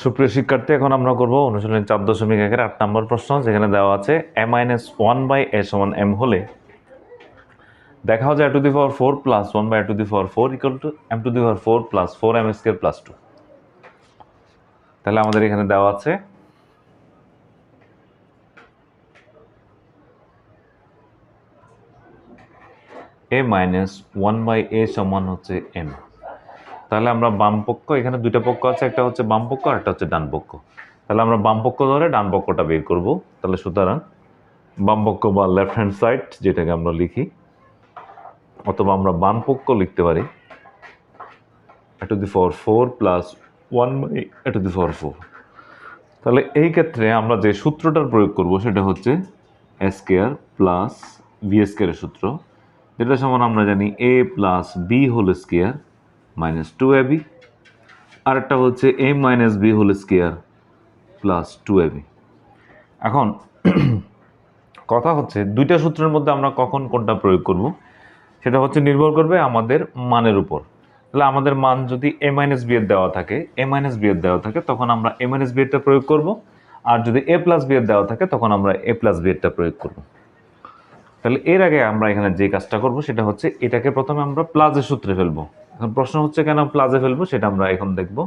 সুপ্রিয় শিক্ষার্থী, এখন আমরা করব অনুশীলনী চার দশমিক একের আট নম্বর প্রশ্ন, যেখানে দেওয়া আছে a minus one by a সমান এম হলে। দেখা যায় to the power four plus one by to the power four equal to m to the power four plus four m square plus two তাহলে আমাদের এখানে দেওয়া আছে a minus one by a সমান হচ্ছে এম তাহলে আমরা বাম পক্ষ, এখানে দুইটা পক্ষ আছে, একটা হচ্ছে বাম পক্ষ আর একটা হচ্ছে ডান পক্ষ। তাহলে আমরা বাম পক্ষ ধরে ডান পক্ষটা বের করব। তাহলে সুতরাং বাম পক্ষ বা লেফট হ্যান্ড সাইড যেটাকে আমরা লিখি, অথবা আমরা বাম পক্ষ লিখতে পারি। To the four four plus one by to the four four তাহলে এই ক্ষেত্রে আমরা যে সূত্রটার প্রয়োগ করব সেটা হচ্ছে এস কেয়ার প্লাস বি স্কেয়ারের সূত্র। যেটা সমান আমরা জানি a plus b whole square minus two a b আরেকটা হচ্ছে a minus b whole square plus two a b এখন কথা হচ্ছে দুইটা সূত্রের মধ্যে আমরা কখন কোনটা প্রয়োগ করব, সেটা হচ্ছে নির্ভর করবে আমাদের মানের উপর। তাহলে আমাদের মান যদি এ মাইনাস বি এর দেওয়া থাকে এ মাইনাস বি এর দেওয়া থাকে, তখন আমরা এ মাইনাস বি এরটা প্রয়োগ করব। আর যদি এ প্লাস বি এর দেওয়া থাকে, তখন আমরা এ প্লাস বি এরটা প্রয়োগ করব। তাহলে এর আগে আমরা এখানে যে কাজটা করব, সেটা হচ্ছে এটাকে প্রথমে আমরা প্লাজের সূত্রে ফেলব। এখন প্রশ্ন হচ্ছে কেন প্লাজে ফেলব সেটা আমরা এখন দেখব।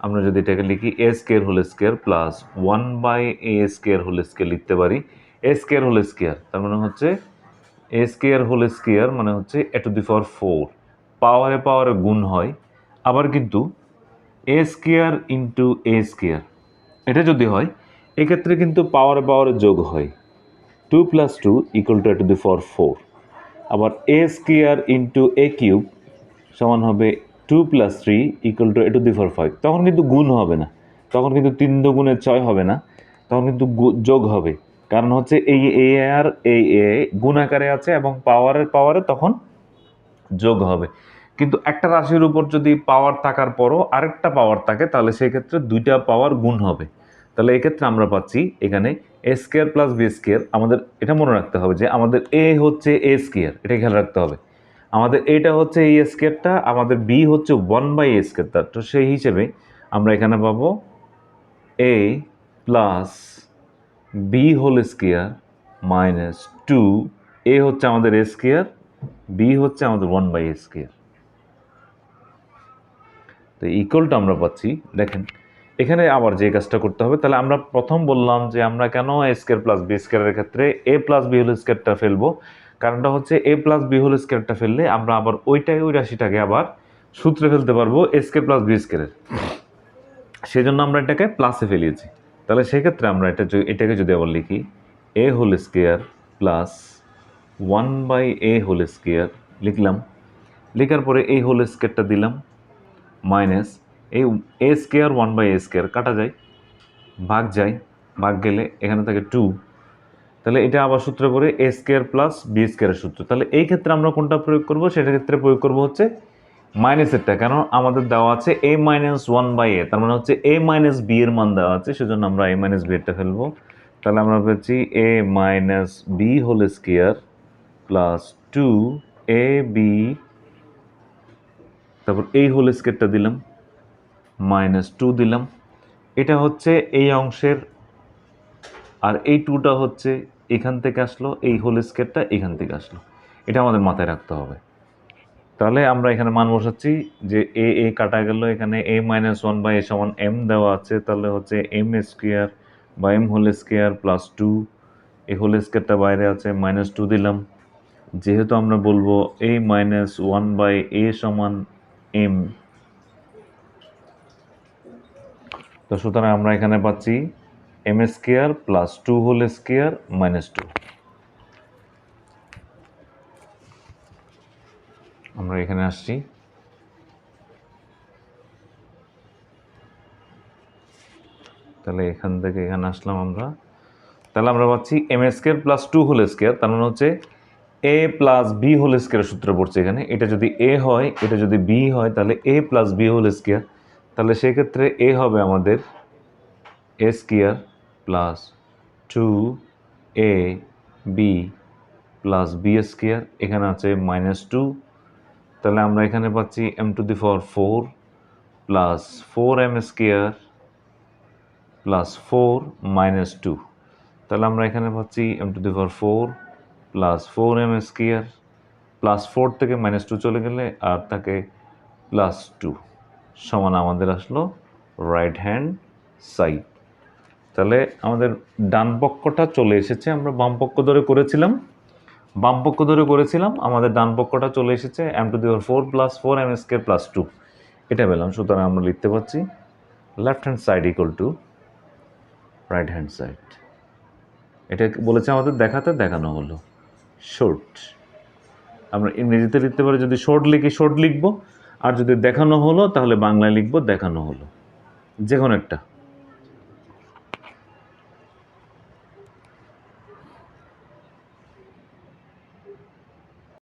আমরা যদি এটাকে লিখি a square whole square plus one by a square whole square লিখতে পারি। এ স্কেয়ার হোল স্কেয়ার তার মানে হচ্ছে এ স্কেয়ার হোল স্কেয়ার মানে হচ্ছে A to the power four পাওয়ারে পাওয়ারে গুণ হয়। আবার কিন্তু a square into a square এটা যদি হয়, এক্ষেত্রে কিন্তু পাওয়ারে পাওয়ারে যোগ হয়। Two plus two equal to a to the power four আবার a square into a cube সমান হবে two plus three equal to a to the four five তখন কিন্তু গুণ হবে না। তখন কিন্তু তিন দুগুণের ছয় হবে না। তখন কিন্তু যোগ হবে। কারণ হচ্ছে এই এ আর এই এ গুণ আকারে আছে এবং পাওয়ারের পাওয়ারে তখন যোগ হবে। কিন্তু একটা রাশির উপর যদি পাওয়ার থাকার পরও আরেকটা পাওয়ার থাকে, তাহলে সেই ক্ষেত্রে দুইটা পাওয়ার গুণ হবে। তাহলে এক্ষেত্রে আমরা পাচ্ছি এখানে a square plus b square আমাদের এটা মনে রাখতে হবে যে আমাদের এ হচ্ছে এ স্কেয়ার এটা খেয়াল রাখতে হবে। আমাদের এটা হচ্ছে এই স্কেয়ারটা আমাদের বি হচ্ছে ওয়ান বাই এ স্কেয়ারটা তো সেই হিসেবে আমরা এখানে পাবো a plus b whole square minus two a হচ্ছে আমাদের এ স্কেয়ার বি হচ্ছে আমাদের ওয়ান বাই এ স্কেয়ার তো ইকুয়ালটা আমরা পাচ্ছি। দেখেন, এখানে আবার যে কাজটা করতে হবে, তাহলে আমরা প্রথম বললাম যে আমরা কেন এ স্কোয়ার প্লাস বি স্কোয়ারের ক্ষেত্রে এ প্লাস বি হোল স্কোয়ারটা ফেলব। কারণটা হচ্ছে এ প্লাস বি হোল স্কোয়ারটা ফেললে আমরা আবার ওইটাকে ওই রাশিটাকে আবার সূত্রে ফেলতে পারব এ স্কোয়ার প্লাস বি স্কোয়ারের সেই জন্য আমরা এটাকে প্লাসে ফেলিয়েছি। তাহলে সেক্ষেত্রে আমরা এটা এটাকে যদি আবার লিখি a whole square plus one by a whole square লিখলাম। লেখার পরে এই হোল স্কোয়ারটা দিলাম মাইনাস এই a square one by a square কাটা যায়, ভাগ যায়, ভাগ গেলে এখানে থাকে টু তাহলে এটা আবার সূত্রে পড়ে এ স্কোয়ার প্লাস বি স্কোয়ারের সূত্র। তাহলে এই ক্ষেত্রে আমরা কোনটা প্রয়োগ করব? সেটার ক্ষেত্রে প্রয়োগ করব হচ্ছে মাইনাসেরটা কেন? আমাদের দেওয়া আছে a minus one by a তার মানে হচ্ছে এ মাইনাস বি এর মান দেওয়া আছে, সেজন্য আমরা এ মাইনাস বি এরটা ফেলব। তাহলে আমরা পাচ্ছি a minus b whole square plus two a b তারপর এই হোল স্কোয়ারটা দিলাম মাইনাস টু দিলাম। এটা হচ্ছে এই অংশের, আর এই টুটা হচ্ছে এখান থেকে আসলো, এই হোল স্কোয়ারটা এখান থেকে আসলো। এটা আমাদের মাথায় রাখতে হবে। তাহলে আমরা এখানে মান বসাচ্ছি যে এ এ কাটা গেল, এখানে a minus one by a সমান এম দেওয়া আছে, তাহলে হচ্ছে এম স্কোয়ার বা m whole square plus two এই হোল স্কোয়ারটা বাইরে আছে মাইনাস টু দিলাম। যেহেতু আমরা বলব a minus one by a সমান এম তো সুতরাং আমরা এখানে পাচ্ছি m square plus two whole square minus two আমরা এখানে আসছি। তাহলে এখান থেকে এখানে আসলাম আমরা। তাহলে আমরা পাচ্ছি m square plus two whole square তার মানে হচ্ছে এ প্লাস বি হোল স্কোয়ারের সূত্র পড়ছে এখানে। এটা যদি এ হয়, এটা যদি বি হয়, তাহলে a plus b whole square তাহলে সেক্ষেত্রে এ হবে আমাদের a square plus two a b plus b square এখানে আছে মাইনাস টু তাহলে আমরা এখানে পাচ্ছি m to the power four plus four m square plus four minus two তাহলে আমরা এখানে পাচ্ছি m to the power four plus four m square plus four থেকে মাইনাস টু চলে গেলে আর থাকে প্লাস টু সমান আমাদের আসলো রাইট হ্যান্ড সাইড তাহলে আমাদের ডান পক্ষটা চলে এসেছে, আমরা বাম পক্ষ ধরে করেছিলাম। বাম পক্ষ ধরে করেছিলাম, আমাদের ডান পক্ষটা চলে এসেছে m to the power four plus four m square plus two এটা পেলাম, সুতরাং আমরা লিখতে পারছি left hand side equal to right hand side এটা বলেছে আমাদের দেখাতে, দেখানো হলো। শর্ট আমরা ইংরেজিতে লিখতে পারি, যদি শর্ট লিখি শর্ট লিখব, আর যদি দেখানো হলো, তাহলে বাংলায় লিখব, দেখানো হলো। যে কোনো একটা।